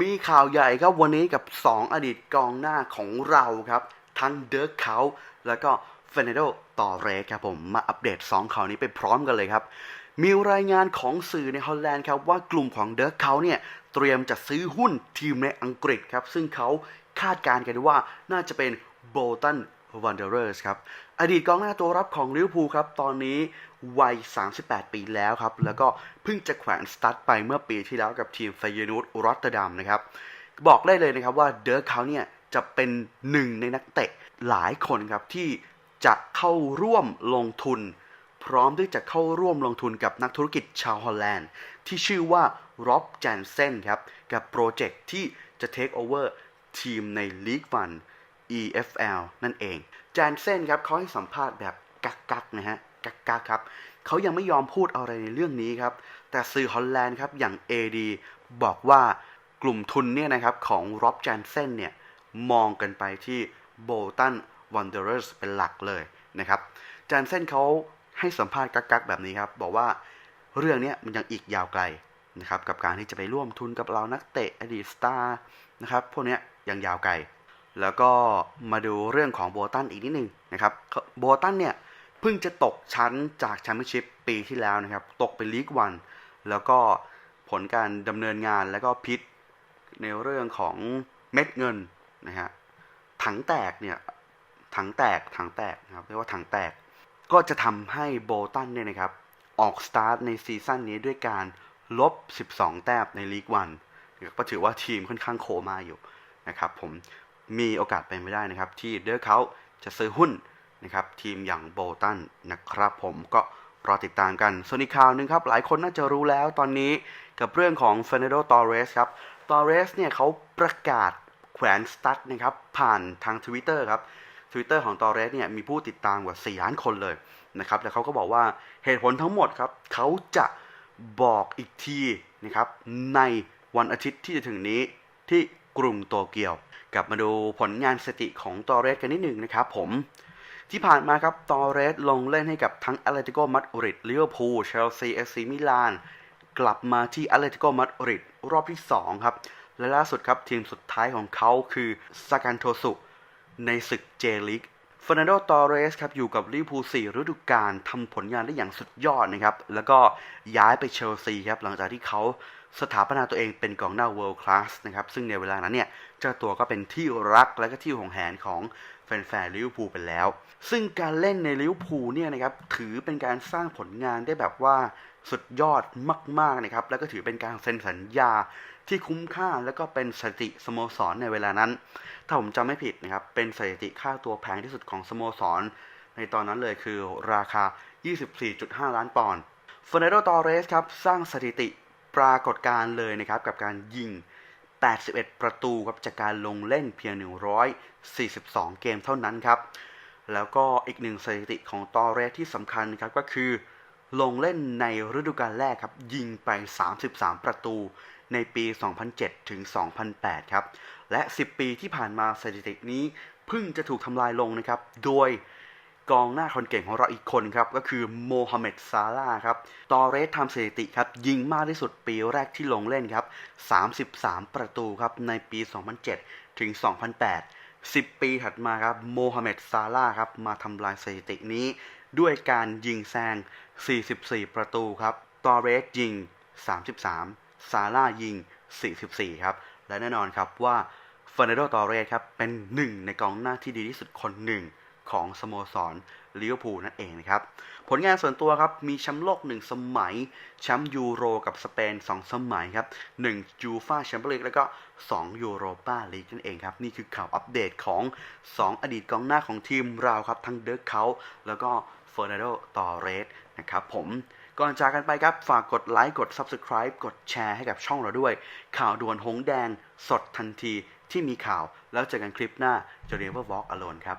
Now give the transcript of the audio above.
มีข่าวใหญ่ครับวันนี้กับ 2 อดีตกองหน้าของเราครับ ทั้งเดิร์กเขาแล้วก็เฟเนโดต่อเรสครับผมมาอัปเดต 2 ข่าวนี้ไปพร้อมกันเลยครับ มีรายงานของสื่อในฮอลแลนด์ครับว่ากลุ่มของเดิร์กเขาเนี่ยเตรียมจะซื้อหุ้นทีมในอังกฤษครับ ซึ่งเขาคาดการณ์กันว่าน่าจะเป็นโบตัน วันเดอร์สครับ อดีตกองหน้าตัวรับของลิเวอร์พูลครับ ตอนนี้วัย 38 ปีแล้วครับ แล้วก็เพิ่งจะแขวนสตั๊ดไปเมื่อปีที่แล้วกับทีมไฟเยนูตรอตเตอร์ดัมนะครับ บอกได้เลยนะครับว่าเดิร์เขาเนี่ยจะเป็นหนึ่งในนักเตะหลายคนครับ ที่จะเข้าร่วมลงทุน พร้อมที่จะเข้าร่วมลงทุนกับนักธุรกิจชาวฮอลแลนด์ ที่ชื่อว่าร็อบแจนเซนครับ กับโปรเจกต์ที่จะเทคโอเวอร์ทีมในลีกวัน EFL นั่นเองแจนเซนครับเขาให้สัมภาษณ์แบบกักๆนะฮะกักๆครับเขายังไม่ยอมพูดอะไรในเรื่องนี้ครับ แต่สื่อฮอลแลนด์ครับอย่าง AD บอกว่ากลุ่มทุนเนี่ยนะครับของร็อบแจนเซนเนี่ยมองกันไปที่โบตันวันเดอร์สเป็นหลักเลยนะครับแจนเซนเขาให้สัมภาษณ์กักๆแบบนี้ครับ บอกว่าเรื่องเนี้ยมันยังอีกยาวไกลนะครับกับการที่จะไปร่วมทุนกับเรานักเตะอดีตสตาร์นะครับพวกเนี้ยยังยาวไกล แล้วก็มาดูเรื่องของโบตันอีกนิดนึงนะครับโบตันเนี่ยเพิ่งจะตกชั้นจากแชมเปี้ยนชิพปีที่แล้วนะครับ ตกไปลีกวัน แล้วก็ผลการดำเนินงานแล้วก็พิษในเรื่องของเม็ดเงินนะฮะถังแตกเนี่ยถังแตกถังแตกนะครับเรียกว่าถังแตก ก็จะทำให้โบตันเนี่ยนะครับ ออกสตาร์ทในซีซั่นนี้ด้วยการลบ 12 แต้มในลีกวันก็ถือว่าทีมค่อนข้างโคม่าอยู่นะครับผม มีโอกาสเป็นไม่ได้นะครับ ที่เดอร์เขาจะซื้อหุ้นนะครับทีมอย่างโบตันนะครับ ผมก็รอติดตามกัน ส่วนอีกข่าวหนึงครับ หลายคนน่าจะรู้แล้วตอนนี้กับเรื่องของเฟเนโดตอเรสครับตอเรสเนี่ยเขาประกาศแขวนสตั๊ดนะครับผ่านทาง Twitter ครับ Twitter ของตอเรสเนี่ยมีผู้ติดตามกว่า4ล้านคนเลยนะครับแล้วเขาก็บอกว่าเหตุผลทั้งหมดครับเขาจะบอกอีกทีนะครับในวันอาทิตย์ที่จะถึงนี้ที่กรุงโตเกียว กลับมาดูผลงานสติของตอเรสกันนิดหนึ่งนะครับผม ที่ผ่านมาครับตอเรสลงเล่นให้กับทั้งแอตเลติโกมาดริดลิเวอร์พูลเชลซีเอฟซีมิลานกลับมาที่แอตเลติโกมาดริดรอบที่ 2 ครับ และล่าสุดครับ ทีมสุดท้ายของเขาคือซากันโทสุ ในศึกเจลิกฟ e ร์นันโดตอเรสครับ อยู่กับลิเวอร์พูล4ฤดูกาลทำผลงานได้อย่างสุดยอดนะครับ แล้วก็ย้ายไปเชลซีครับ หลังจากที่เขา สถาปนาตัวเองเป็นกองหน้า world class นะครับ ซึ่งในเวลานั้นเนี่ย เจ้าตัวก็เป็นที่รักและก็ที่หวงแหนของแฟนๆลิเวอร์พูลไปแล้ว ซึ่งการเล่นในลิเวอร์พูลเนี่ยนะครับ ถือเป็นการสร้างผลงานได้แบบว่าสุดยอดมากๆนะครับ แล้วก็ถือเป็นการเซ็นสัญญาที่คุ้มค่าแล้วก็เป็นสถิติสโมสรในเวลานั้น ถ้าผมจำไม่ผิดนะครับ เป็นสถิติค่าตัวแพงที่สุดของสโมสร ในตอนนั้นเลยคือราคา 24.5 ล้านปอนด์เฟอร์นันโดตอเรสครับ สร้างสถิติ ปรากฏการณ์เลยนะครับกับการยิง 81 ประตูครับจากการลงเล่นเพียง 142 เกมเท่านั้นครับ แล้วก็อีกหนึ่งสถิติของตอเรสที่สำคัญครับก็คือ ลงเล่นในฤดูกาลแรกครับ ยิงไป 33 ประตูในปี 2007 ถึง 2008 ครับ และ 10 ปีที่ผ่านมาสถิตินี้เพิ่งจะถูกทำลายลงนะครับ โดย กองหน้าคนเก่งของเราอีกคนครับ ก็คือโมฮัมเหม็ดซาลาครับ ตอเรสทำสถิติครับ ยิงมากที่สุดปีแรกที่ลงเล่นครับ 33 ประตูครับ ในปี 2007 ถึง 2008 10 ปีถัดมาครับโมฮัมเหม็ดซาลาครับ มาทำลายสถิตินี้ ด้วยการยิงแซง 44 ประตูครับ ตอเรสยิง 33 ซาร่ายิง 44 ครับ และแน่นอนครับว่าเฟอร์นันโด ตอเรสครับ เป็นหนึ่งในกองหน้าที่ดีที่สุดคนหนึ่ง ของสโมสรลิเวอร์พูลนั่นเองนะครับ ผลงานส่วนตัวครับ มีแชมป์โลก 1 สมัย แชมป์ยูโรกับสเปน 2 สมัยครับ1ยูฟาแชมเปี้ยนลีกแล้วก็ 2 ยูโรปาลีกนั่นเองครับ นี่คือข่าวอัปเดตของ 2 อดีตกองหน้าของทีมเราครับ ทั้งเดิร์กเขาแล้วก็เฟอร์นันโดตอเรสนะครับผมก่อนจากกันไปครับ ฝากกดไลค์กด Subscribe กดแชร์ให้กับช่องเราด้วย ข่าวด่วนหงแดงสดทันทีที่มีข่าว แล้วเจอกันคลิปหน้าจะเรียกว่า Walk Alone ครับ